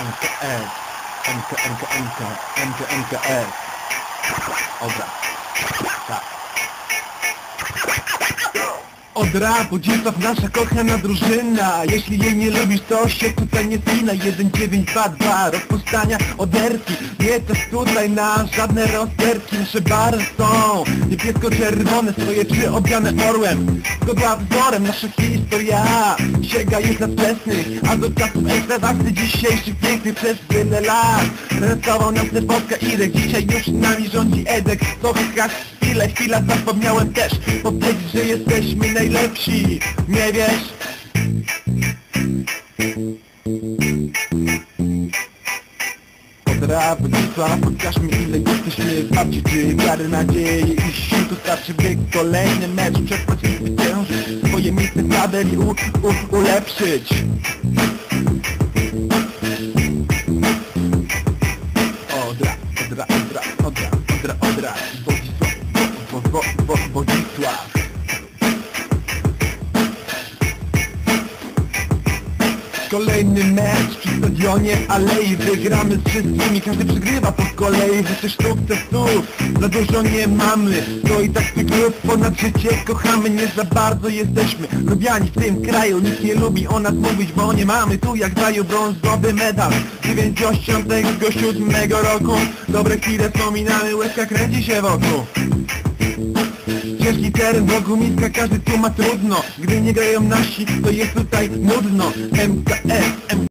enter earth, enter, enter, enter, enter, enter earth. Dobra. Tak. Od rapu, Dzisław nasza kochana drużyna? Jeśli jej nie lubisz, to się tutaj nie spina 1922, rozpuszczania oderki. Nie też tutaj na żadne rozterki. Nasze bary są niebiesko-czerwone Swoje trzy obiane orłem. Zgodła wzorem, nasza historia. Sięga już lat wczesnych A do czasów ekstrawakcji dzisiejszych pięknych Przez wiele lat. Restował nam Stefowska Irek. Dzisiaj już nami rządzi Edek. Słuchaj chwilę, chwila zapomniałem też. Powiedzieć, że jesteśmy najlepsi Nie wiesz? Cisła, pokaż mi ile jesteśmy warci Czy wiary, nadziei i sił Tu starczy bieg, kolejny mecz Przetrwać i zwyciężyć Swoje miejsce w tabeli u, u, ulepszyć Kolejny mecz przy stadionie Alei. Wygramy z wszystkimi, każdy przegrywa po kolei. Chociaż sukcesu za dużo nie mamy. No i tak swój klub ponad życie kochamy Nie za bardzo jesteśmy lubiani w tym kraju. Nikt nie lubi o nas mówić, bo nie mamy Tu jak dają brązowy medal. 97 roku Dobre chwile wspominamy, łezka kręci się wokół Ciężki teren, wokół miska, każdy tu ma trudno. Gdy nie grają nasi, to jest tutaj nudno MKS,